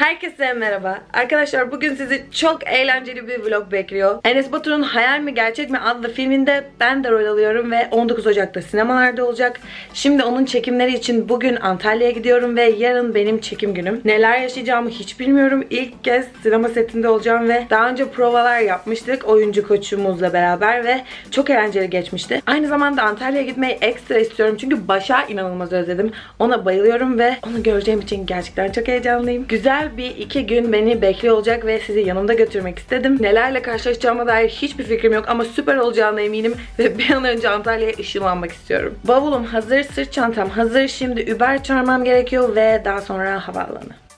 Herkese merhaba. Arkadaşlar bugün sizi çok eğlenceli bir vlog bekliyor. Enes Batur'un Hayal mi Gerçek mi adlı filminde ben de rol alıyorum ve 19 Ocak'ta sinemalarda olacak. Şimdi onun çekimleri için bugün Antalya'ya gidiyorum ve yarın benim çekim günüm. Neler yaşayacağımı hiç bilmiyorum. İlk kez sinema setinde olacağım ve daha önce provalar yapmıştık oyuncu koçumuzla beraber ve çok eğlenceli geçmişti. Aynı zamanda Antalya'ya gitmeyi ekstra istiyorum çünkü Başa inanılmaz özledim. Ona bayılıyorum ve onu göreceğim için gerçekten çok heyecanlıyım. Güzel bir iki gün beni bekliyor olacak ve sizi yanımda götürmek istedim. Nelerle karşılaşacağıma dair hiçbir fikrim yok ama süper olacağına eminim ve bir an önce Antalya'ya ışınlanmak istiyorum. Bavulum hazır, sırt çantam hazır. Şimdi Uber çağırmam gerekiyor ve daha sonra havaalanı.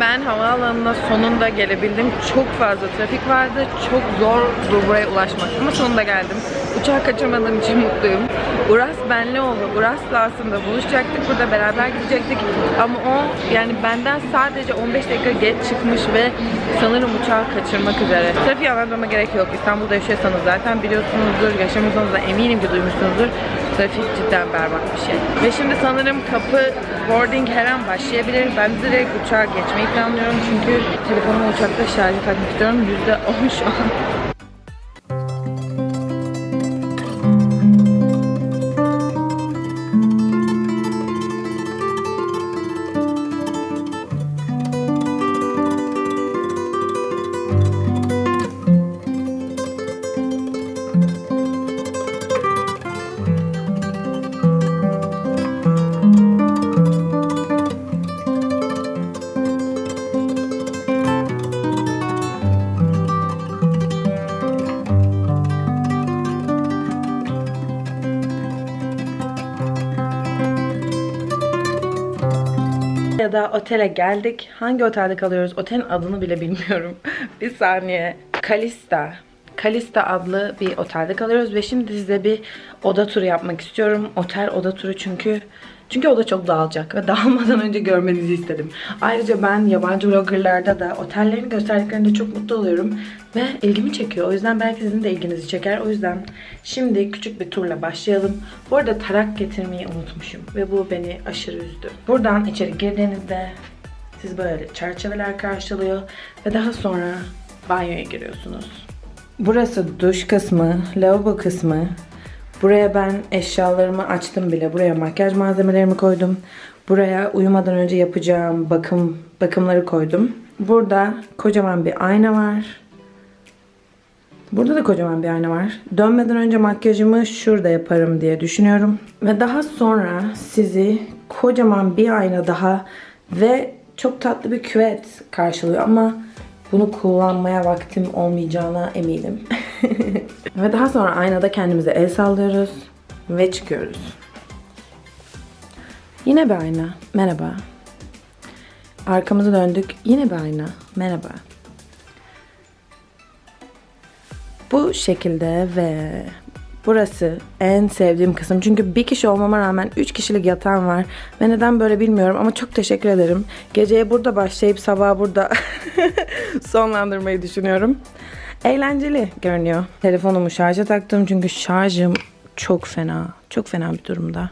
Ben havaalanına sonunda gelebildim. Çok fazla trafik vardı. Çok zordu buraya ulaşmak. Ama sonunda geldim. Uçağı kaçırmadığım için mutluyum. Uras Benlioğlu. Uras'la aslında buluşacaktık. Burada beraber gidecektik. Ama o yani benden sadece 15 dakika geç çıkmış ve sanırım uçağı kaçırmak üzere. Trafiği anlatmama gerek yok. İstanbul'da yaşıyorsanız zaten biliyorsunuzdur. Yaşamıyorsanız eminim ki duymuşsunuzdur. Trafik cidden berbat bir şey. Ve şimdi sanırım kapı boarding her an başlayabilir. Ben direkt uçağa geçmeyi planlıyorum çünkü telefonumu uçakta şarjı takmak istiyorum. %10 şu an. Ya da otele geldik. Hangi otelde kalıyoruz? Otelin adını bile bilmiyorum. bir saniye. Kalista. Kalista adlı bir otelde kalıyoruz ve şimdi size bir oda turu yapmak istiyorum. Otel oda turu çünkü çünkü oda çok dağılacak ve dağılmadan önce görmenizi istedim. Ayrıca ben yabancı vloggerlarda da otellerini gösterdiklerinde çok mutlu oluyorum ve ilgimi çekiyor. O yüzden belki sizin de ilginizi çeker. O yüzden şimdi küçük bir turla başlayalım. Bu arada tarak getirmeyi unutmuşum ve bu beni aşırı üzdü. Buradan içeri girdiğinizde siz böyle çerçeveler karşılıyor ve daha sonra banyoya giriyorsunuz. Burası duş kısmı, lavabo kısmı. Buraya ben eşyalarımı açtım bile. Buraya makyaj malzemelerimi koydum. Buraya uyumadan önce yapacağım bakım bakımları koydum. Burada kocaman bir ayna var. Burada da kocaman bir ayna var. Dönmeden önce makyajımı şurada yaparım diye düşünüyorum. Ve daha sonra sizi kocaman bir ayna daha ve çok tatlı bir küvet karşılıyor ama bunu kullanmaya vaktim olmayacağına eminim. ve daha sonra aynada kendimize el sallıyoruz ve çıkıyoruz. Yine bir ayna. Merhaba. Arkamızı döndük. Yine bir ayna. Merhaba. Bu şekilde ve burası en sevdiğim kısım. Çünkü bir kişi olmama rağmen 3 kişilik yatağım var. Ve neden böyle bilmiyorum ama çok teşekkür ederim. Geceye burada başlayıp sabah burada sonlandırmayı düşünüyorum. Eğlenceli görünüyor. Telefonumu şarja taktım çünkü şarjım çok fena. Çok fena bir durumda.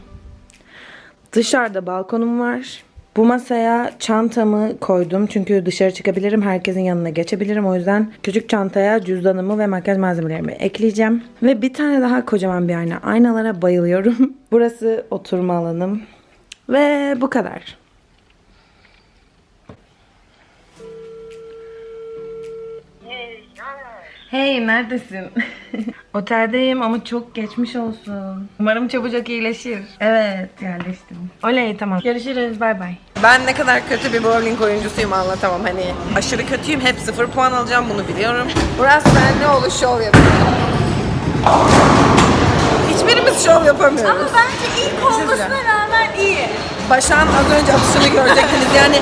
Dışarıda balkonum var. Bu masaya çantamı koydum çünkü dışarı çıkabilirim, herkesin yanına geçebilirim. O yüzden küçük çantaya cüzdanımı ve makyaj malzemelerimi ekleyeceğim. Ve bir tane daha kocaman bir ayna. Aynalara bayılıyorum. Burası oturma alanım. Ve bu kadar. Hey neredesin? Oteldeyim ama çok geçmiş olsun. Umarım çabucak iyileşir. Evet yerleştim. Oley tamam. Görüşürüz bay bay. Ben ne kadar kötü bir bowling oyuncusuyum anlatamam. Hani aşırı kötüyüm. Hep sıfır puan alacağım bunu biliyorum. Burası ben ne olur şov yapıyor. Hiçbirimiz şov yapamıyoruz. Ama bence ilk olmasına rağmen iyi. Başak'ın az önce atışını görecektiniz. Yani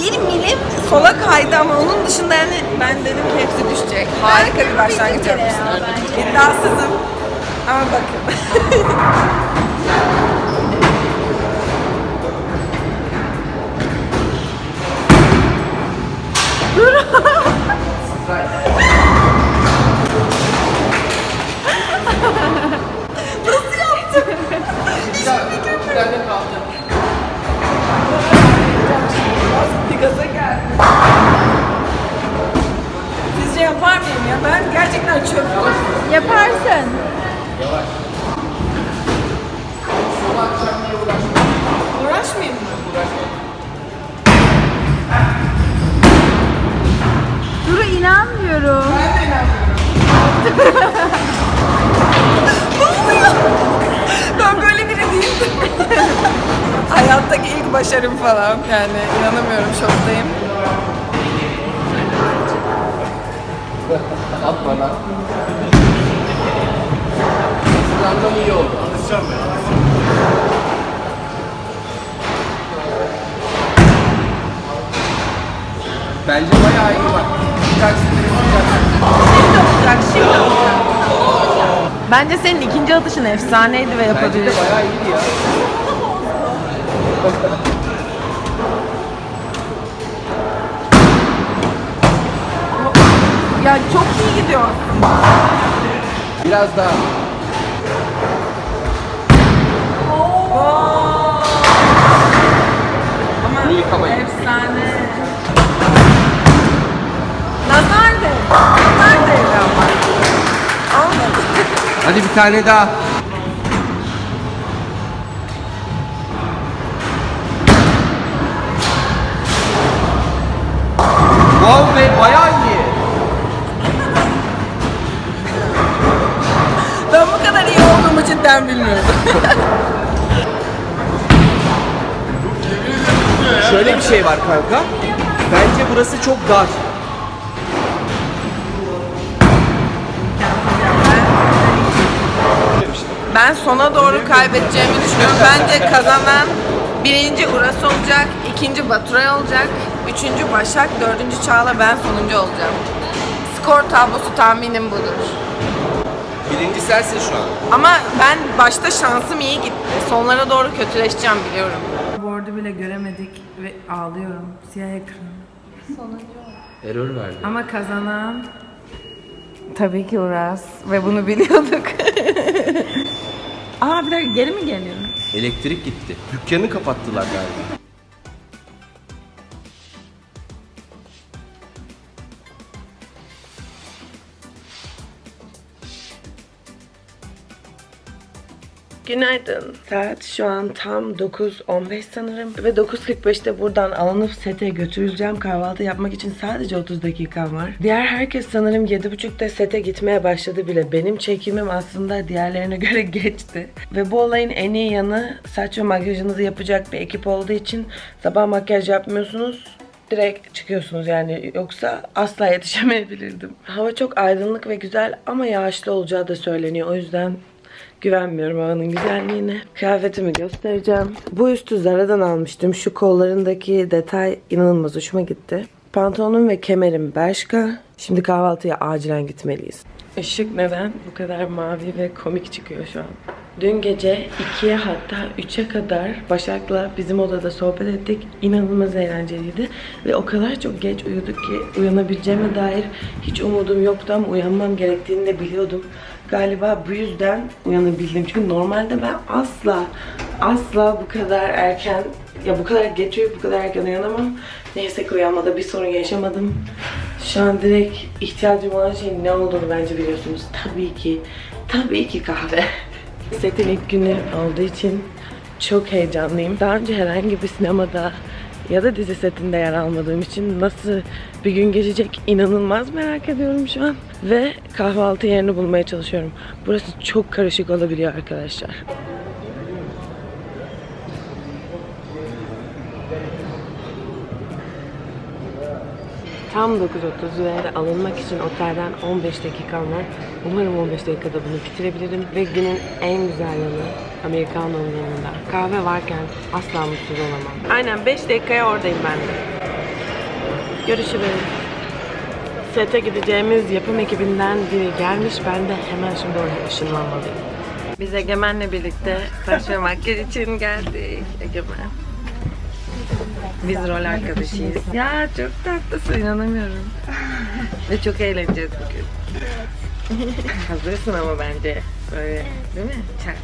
bir milim sola kaydı ama onun dışında yani ben dedim ki hepsi düşecek. Harika bir başlangıç yapmışsın. İddiasızım. Ama bakın. Gaza gel. Sizce yapar mıyım ya? Ben gerçekten çöptüm. Yaparsın. Kaşlarım falan yani inanamıyorum şoktayım. At bana. Hazırlanmam iyi oldu. Bence bayağı iyi bak. Bir taksitleri olacak, şimdi olacak. Bence senin ikinci atışın efsaneydi ve Bence de yapabilirsin. bayağı iyiydi ya. Ya çok iyi gidiyor. Biraz daha. Ama Bunu yıkamayın. efsane. Nazar de. Nazar de. Hadi bir tane daha. Cidden bilmiyordum. Şöyle bir şey var kanka. Bence burası çok dar. Ben sona doğru kaybedeceğimi düşünüyorum. Bence kazanan birinci Uras olacak, ikinci Baturay olacak, üçüncü Başak, dördüncü Çağla, ben sonuncu olacağım. Skor tablosu tahminim budur. Birinci sensin şu an. Ama ben başta şansım iyi gitti. Sonlara doğru kötüleşeceğim biliyorum. Board'u bile göremedik ve ağlıyorum. Siyah ekran. Error verdi. Ama kazanan tabii ki Uras ve bunu biliyorduk. Aa bir dakika geri mi geliyor? Elektrik gitti. Dükkanı kapattılar galiba. Günaydın. Saat şu an tam 9.15 sanırım. Ve 9.45'te buradan alınıp sete götürüleceğim. Kahvaltı yapmak için sadece 30 dakikam var. Diğer herkes sanırım 7.30'da sete gitmeye başladı bile. Benim çekimim aslında diğerlerine göre geçti. Ve bu olayın en iyi yanı saç ve makyajınızı yapacak bir ekip olduğu için sabah makyaj yapmıyorsunuz direkt çıkıyorsunuz yani yoksa asla yetişemeyebilirdim. Hava çok aydınlık ve güzel ama yağışlı olacağı da söyleniyor. O yüzden güvenmiyorum havanın güzelliğine. Kıyafetimi göstereceğim. Bu üstü Zara'dan almıştım. Şu kollarındaki detay inanılmaz hoşuma gitti. Pantolonum ve kemerim Bershka. Şimdi kahvaltıya acilen gitmeliyiz. Işık neden bu kadar mavi ve komik çıkıyor şu an? Dün gece 2'ye hatta 3'e kadar Başak'la bizim odada sohbet ettik. İnanılmaz eğlenceliydi. Ve o kadar çok geç uyuduk ki uyanabileceğime dair hiç umudum yoktu ama uyanmam gerektiğini de biliyordum. Galiba bu yüzden uyanabildim. Çünkü normalde ben asla asla bu kadar erken ya bu kadar geç uyuyup bu kadar erken uyanamam. Neyse ki uyanmada bir sorun yaşamadım. Şu an direkt ihtiyacım olan şeyin ne olduğunu bence biliyorsunuz. Tabii ki, tabii ki kahve. Setin ilk günü olduğu için çok heyecanlıyım. Daha önce herhangi bir sinemada ya da dizi setinde yer almadığım için nasıl bir gün geçecek inanılmaz merak ediyorum şu an. Ve kahvaltı yerini bulmaya çalışıyorum. Burası çok karışık olabiliyor arkadaşlar. Tam 9.30 ve alınmak için otelden 15 dakikam var. Umarım 15 dakikada bunu bitirebilirim. Ve günün en güzel yanı Amerikanonun yanında. Kahve varken asla mutsuz olamam. Aynen 5 dakikaya oradayım ben de. Görüşürüz. Sete gideceğimiz yapım ekibinden biri gelmiş. Ben de hemen şimdi oraya ışınlanmalıyım. Biz Egemen'le birlikte saç ve makyaj için geldik. Egemen. Biz rol arkadaşıyız. Ya çok tatlısın inanamıyorum. Ve çok eğleneceğiz bugün. Hazırsın ama bence. Böyle değil mi? Çak.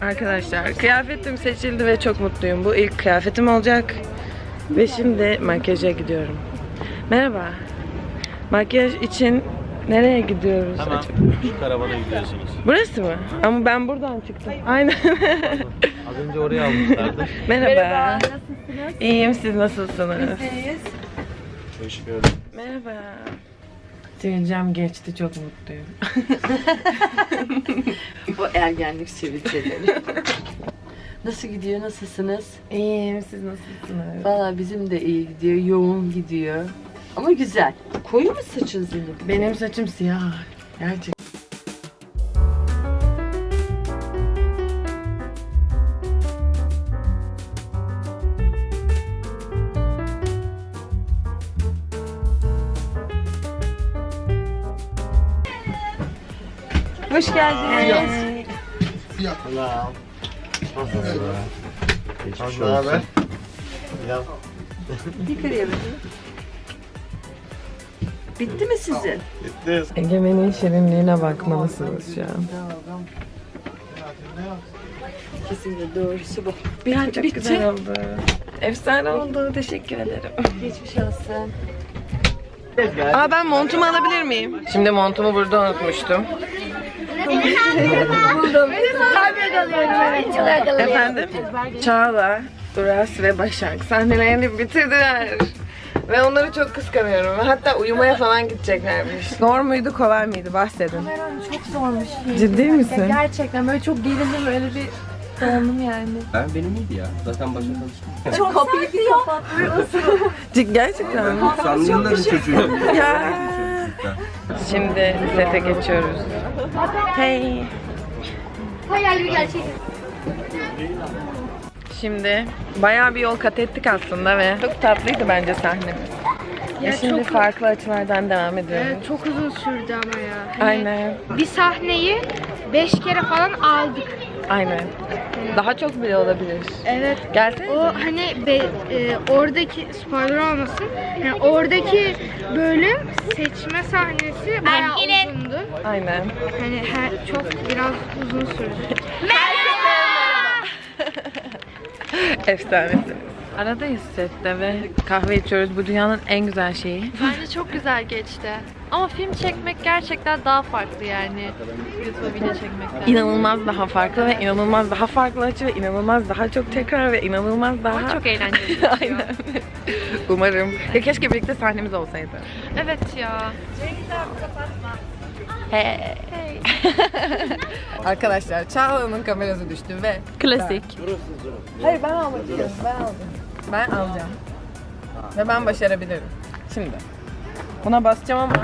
Arkadaşlar kıyafetim seçildi ve çok mutluyum. Bu ilk kıyafetim olacak. Ve şimdi makyaja gidiyorum. Merhaba. Makyaj için nereye gidiyoruz? Acaba? Şu karavana gidiyorsunuz. Burası mı? Ama ben buradan çıktım. Aynen. Az önce oraya almışlardı. Merhaba. İyiyim siz nasılsınız? Hoş gördüm. Merhaba. Sivilcem geçti çok mutluyum. Bu ergenlik sivilceleri. Nasıl gidiyor, nasılsınız? İyiyim siz nasılsınız? Valla bizim de iyi gidiyor, yoğun gidiyor. Ama güzel. Koyu mu saçın senin? Benim saçım siyah. Gerçekten. Hoş geldiniz. Selam. Nasılsın? Geçmiş Ne haber? olsun. Ya Yukarıya bakayım. Bitti mi sizin? gitti. Egemen'in şirinliğine bakmalısınız şu an. Kesinlikle doğrusu bu. Bir an çok Bitti. güzel oldu. Efsane oldu. Teşekkür ederim. Geçmiş olsun. Aa ben montumu alabilir miyim? Şimdi montumu burada unutmuştum. Efendim? Çağla, Uras ve Başak sahnelerini bitirdiler. Ve onları çok kıskanıyorum. Hatta uyumaya falan gideceklermiş. Zor muydu, kolay mıydı? Bahsedin. Çok zormuş. Ciddi misin? Gerçekten böyle çok gerildim öyle bir dondum yani. Ben benim iyiydi ya. Zaten başa tanıştık. Çok Kapıyı bir kapat. Cid- Gerçekten mi? Sanlıyım da bir çocuğum. Ya. Şimdi sete geçiyoruz. Hey. Hayal bir gerçek. Şimdi bayağı bir yol kat ettik aslında ve çok tatlıydı bence sahnemiz. Ya şimdi farklı açılardan devam ediyoruz. Evet, çok uzun sürdü ama ya. Hani Aynen, Bir sahneyi beş kere falan aldık. aynen. Daha çok bile olabilir. Evet. Gelsene. O hani be- e, oradaki spoiler olmasın. Yani oradaki bölüm seçme sahnesi bayağı uzundu. Aynen. Hani her çok biraz uzun sürdü. Efsanesiniz. Aradayız sette ve kahve içiyoruz. Bu dünyanın en güzel şeyi. Bence çok güzel geçti. Ama film çekmek gerçekten daha farklı yani. YouTube'a video çekmekten. İnanılmaz daha farklı ve inanılmaz daha farklı açı ve inanılmaz daha çok tekrar ve inanılmaz daha... Ama çok eğlenceli. Aynen. Umarım. Ya keşke birlikte sahnemiz olsaydı. Evet ya. Arkadaşlar Çağla'nın kamerası düştü ve Klasik. Hayır ben almak istiyorum. Ben alacağım. Ben alacağım. Ve ben başarabilirim. Şimdi. Buna basacağım ama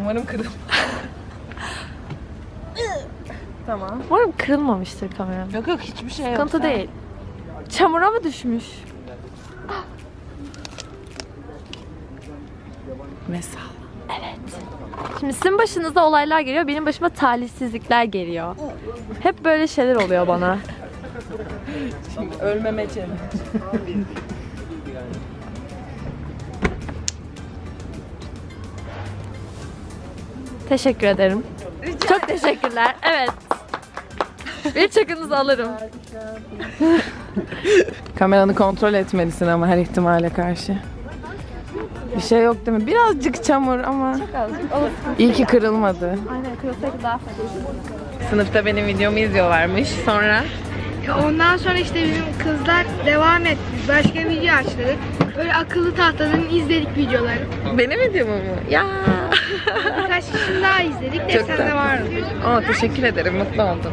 Umarım kırılmaz. tamam. Umarım kırılmamıştır kamera. Yok yok hiçbir şey yok. Sıkıntı değil. Çamura mı düşmüş? Mesela. Şimdi sizin başınıza olaylar geliyor, benim başıma talihsizlikler geliyor. Hep böyle şeyler oluyor bana. Ölmeme challenge. Teşekkür ederim. Çok teşekkürler. Evet. Bir çakınızı alırım. Kameranı kontrol etmelisin ama her ihtimale karşı. Bir şey yok değil mi? Birazcık çamur ama iyi ki kırılmadı. Aynen, kırılsaydı daha fazla. Sınıfta benim videomu izliyorlarmış. Sonra Ondan sonra işte bizim kızlar devam etti. Başka video açtık. Böyle akıllı tahtadan izledik videoları. benim videomu mu? Ya. Birkaç kişi daha izledik de Çok sen de tatlı. vardı. Aa, teşekkür ederim. Mutlu oldum.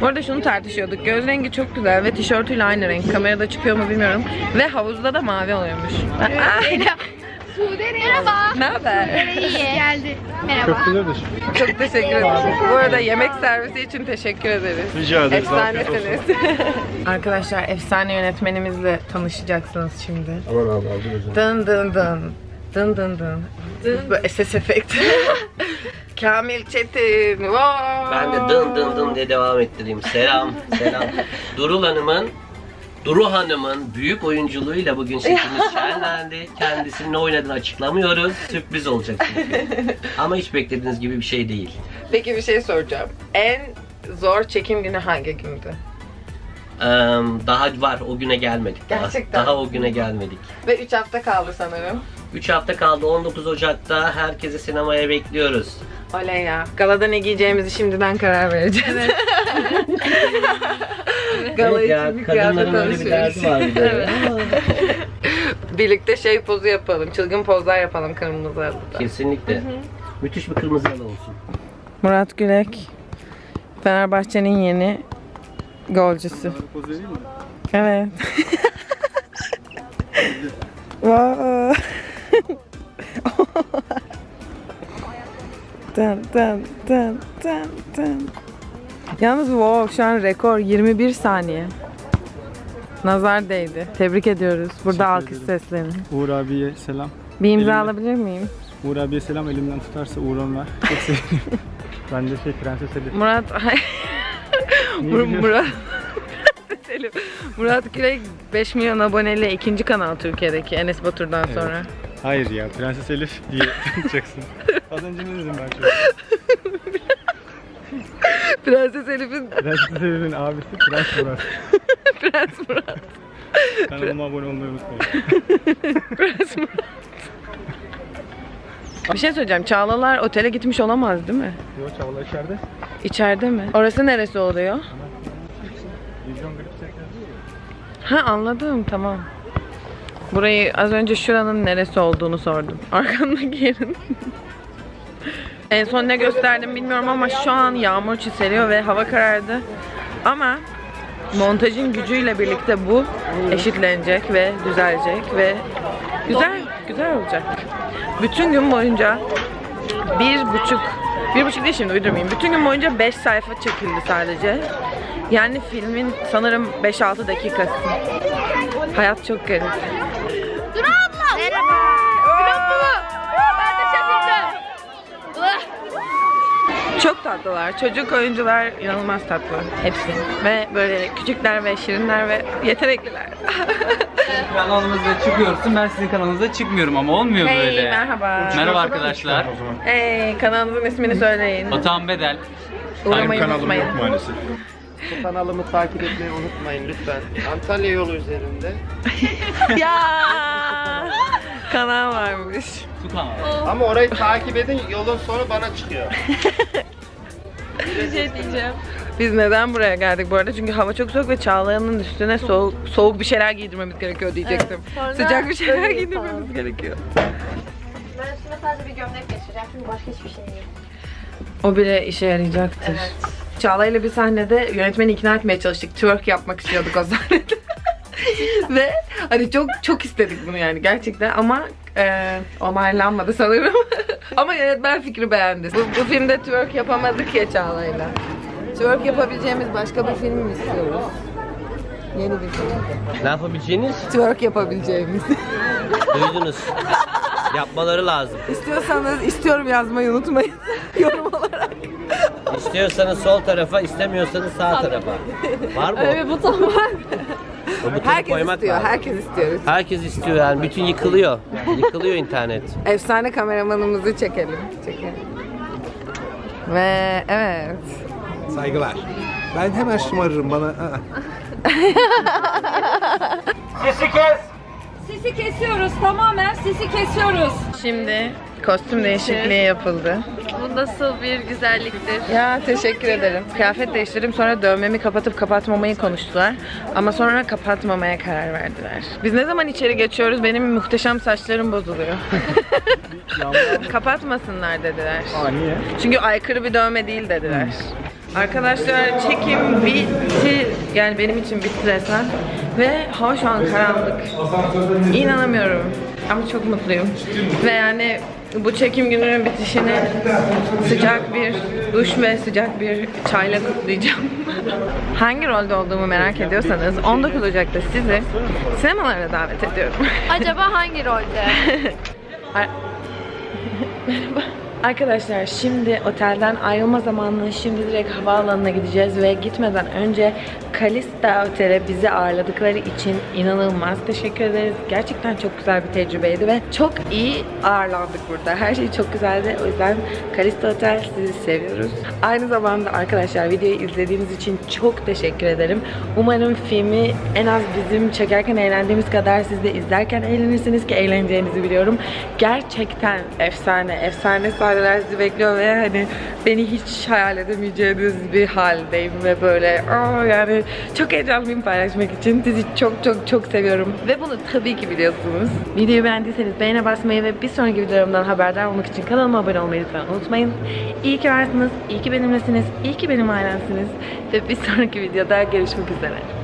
Bu arada şunu tartışıyorduk. Göz rengi çok güzel ve tişörtüyle aynı renk. Kamerada çıkıyor mu bilmiyorum. Ve havuzda da mavi oluyormuş. Aa, Sude merhaba. ne haber? İyi. Geldi. Merhaba. Çok teşekkür ederim. Bu arada yemek servisi için teşekkür ederiz. Rica ederiz. Efsanesiniz. Arkadaşlar efsane yönetmenimizle tanışacaksınız şimdi. Aman abi aldım özür Dın dın dın. Dın dın dın. Bu SS efekt. Kamil Çetin. Wow. Ben de dın dın dın diye devam ettireyim. Selam, selam. Durul Hanım'ın Duru Hanım'ın büyük oyunculuğuyla bugün setimiz şenlendi. Kendisinin ne oynadığını açıklamıyoruz. Sürpriz olacak çünkü. Ama hiç beklediğiniz gibi bir şey değil. Peki bir şey soracağım. En zor çekim günü hangi gündü? Ee, daha var, o güne gelmedik. Daha. Gerçekten. Daha o güne gelmedik. Ve 3 hafta kaldı sanırım. 3 hafta kaldı. 19 Ocak'ta herkesi sinemaya bekliyoruz. Oley ya. Galada ne giyeceğimizi şimdiden karar vereceğiz. Gala Evet ya, için bir kıyafet kadınların öyle bir alışverişi. derdi var bir de. Birlikte şey pozu yapalım. Çılgın pozlar yapalım kırmızı halıda. Kesinlikle. Müthiş bir kırmızı halı olsun. Murat Gülek. Fenerbahçe'nin yeni golcüsü. Evet. Vay. Dın dın dın dın dın. Yalnız wow şu an rekor 21 saniye. Nazar değdi. Tebrik ediyoruz. Burada alkış seslerini. Uğur abiye selam. Bir imza Elimle- alabilir miyim? Uğur abiye selam elimden tutarsa Uğur onlar. Çok sevinirim. ben de şey Prenses Elif. Murat Mur-? Murat. Murat Gürek 5 milyon aboneli ikinci kanal Türkiye'deki Enes Batur'dan Evet. sonra. Hayır ya Prenses Elif diye tanıtacaksın. Az önce ne dedim ben çok? Prenses Elif'in Prenses Elif'in abisi Prens Murat. Prens Murat. Kanalıma abone olmayı unutmayın. Prens Murat. Bir şey söyleyeceğim. Çağlalar otele gitmiş olamaz değil mi? Yo Çağla içeride. İçeride mi? Orası neresi oluyor? Vizyon grip çekiyor. Ha anladım tamam. Burayı az önce şuranın neresi olduğunu sordum. Arkamdaki yerin. en son ne gösterdim bilmiyorum ama şu an yağmur çiseliyor ve hava karardı. Ama montajın gücüyle birlikte bu eşitlenecek ve düzelecek ve güzel güzel olacak. Bütün gün boyunca bir buçuk bir buçuk değil şimdi uydurmayayım. Bütün gün boyunca 5 sayfa çekildi sadece. Yani filmin sanırım 5-6 dakikası. Hayat çok garip. Merhaba. Ben de çekildim. Çok tatlılar. Çocuk oyuncular inanılmaz tatlı. Hepsi. Ve böyle küçükler ve şirinler ve yetenekliler. Kanalımızda çıkıyorsun. Ben sizin kanalınızda çıkmıyorum ama olmuyor hey böyle. merhaba. Merhaba arkadaşlar. Hey kanalınızın ismini söyleyin. Batuhan Bedel. Uğramayı unutmayın. maalesef. Kanalımı takip etmeyi unutmayın lütfen. Antalya yolu üzerinde. ya kanal varmış. Su kanalı. Ama orayı takip edin yolun sonu bana çıkıyor. Biz neden buraya geldik bu arada? Çünkü hava çok soğuk ve Çağlayan'ın üstüne soğuk, soğuk bir şeyler giydirmemiz gerekiyor diyecektim. sonra Sıcak bir şeyler öyle giydirmemiz falan. gerekiyor. Ben üstüme sadece bir gömlek geçireceğim çünkü başka hiçbir şey yok. O bile işe yarayacaktır. Çağla ile bir sahnede yönetmeni ikna etmeye çalıştık. Twerk yapmak istiyorduk o sahnede. Ve hani çok çok istedik bunu yani gerçekten ama e, onaylanmadı sanırım. ama yönetmen fikri beğendi. Bu, bu filmde twerk yapamadık ya Çağla'yla. Twerk yapabileceğimiz başka bir film mi istiyoruz? Yeni bir film. Ne yapabileceğiniz? Twerk yapabileceğimiz. Duydunuz. Yapmaları lazım. İstiyorsanız istiyorum yazmayı unutmayın. Yorum olarak. İstiyorsanız sol tarafa, istemiyorsanız sağ tarafa. Var mı? Bir buton var. O butonu Herkes koymak istiyor, lazım. herkes istiyor. Herkes istiyor yani. Bütün yıkılıyor. Yıkılıyor internet. Efsane kameramanımızı çekelim. Çekelim. Ve evet. Saygılar. Ben hemen şımarırım bana. Aa. Sisi kesiyoruz tamamen sisi kesiyoruz. Şimdi kostüm değişikliği yapıldı. Nasıl bir güzelliktir. Ya teşekkür ederim. Kıyafet değiştirdim sonra dövmemi kapatıp kapatmamayı konuştular. Ama sonra kapatmamaya karar verdiler. Biz ne zaman içeri geçiyoruz benim muhteşem saçlarım bozuluyor. Kapatmasınlar dediler. Aa niye? Çünkü aykırı bir dövme değil dediler. Arkadaşlar çekim bitti. Yani benim için bitti resmen. Ve hava şu an karanlık. İnanamıyorum. Ama çok mutluyum. Ve yani bu çekim gününün bitişini sıcak bir duş ve sıcak bir çayla kutlayacağım. Hangi rolde olduğumu merak ediyorsanız 19 Ocak'ta sizi sinemalara davet ediyorum. Acaba hangi rolde? Merhaba. Arkadaşlar şimdi otelden ayrılma zamanı. Şimdi direkt havaalanına gideceğiz ve gitmeden önce Kalista Otel'e bizi ağırladıkları için inanılmaz teşekkür ederiz. Gerçekten çok güzel bir tecrübeydi ve çok iyi ağırlandık burada. Her şey çok güzeldi. O yüzden Kalista Otel sizi seviyoruz. Aynı zamanda arkadaşlar videoyu izlediğiniz için çok teşekkür ederim. Umarım filmi en az bizim çekerken eğlendiğimiz kadar siz de izlerken eğlenirsiniz ki eğleneceğinizi biliyorum. Gerçekten efsane, efsane sahneler sizi bekliyor ve hani beni hiç hayal edemeyeceğiniz bir haldeyim ve böyle aa yani çok heyecanlıyım paylaşmak için. Sizi çok çok çok seviyorum ve bunu tabii ki biliyorsunuz. Videoyu beğendiyseniz beğene basmayı ve bir sonraki videolarımdan haberdar olmak için kanalıma abone olmayı lütfen unutmayın. İyi ki varsınız, iyi ki benimlesiniz, iyi ki benim ailemsiniz ve bir sonraki videoda görüşmek üzere.